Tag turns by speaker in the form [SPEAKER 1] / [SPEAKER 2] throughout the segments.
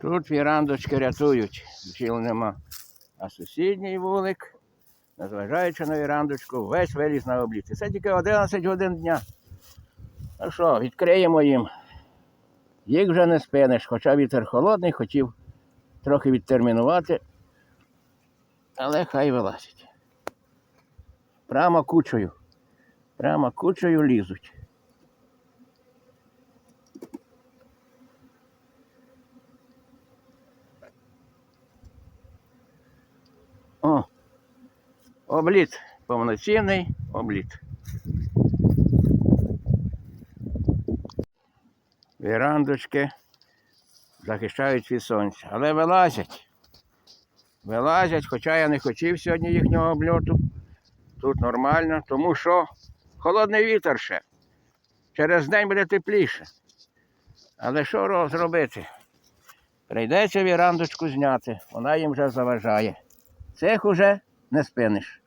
[SPEAKER 1] Тут вірандочки рятують, бджіл нема. А сусідній вулик, незважаючи на вірандочку, весь виліз на обліт. Це тільки 11 годин дня. Ну що, відкриємо їм. Їх вже не спиниш, хоча вітер холодний, хотів трохи відтермінувати. Але хай вилазять. Прямо кучою. Прямо кучою лізуть. О, обліт повноцінний обліт. Вірандочки захищають від сонця, але вилазять. Вилазять, хоча я не хотів сьогодні їхнього обльоту. Тут нормально, тому що холодний вітер ще. Через день буде тепліше. Але що зробити? Прийдеться вірандочку зняти, вона їм вже заважає. Цих уже не спиниш.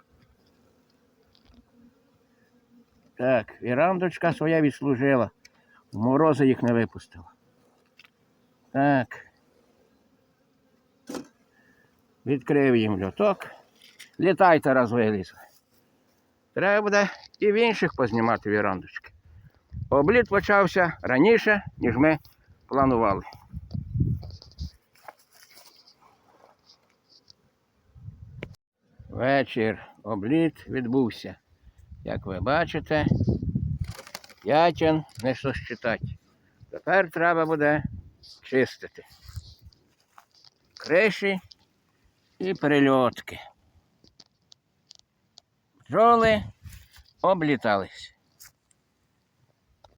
[SPEAKER 1] Так, вірандочка своя відслужила. В морози їх не випустила. Так. Відкрив їм льоток. Літайте раз вилізли. Треба буде і в інших познімати вірандочки. Обліт почався раніше, ніж ми планували. Вечір обліт відбувся. Як ви бачите, п'ятін не сосчитать. Тепер треба буде чистити. Криші і прильотки. Бджоли облітались.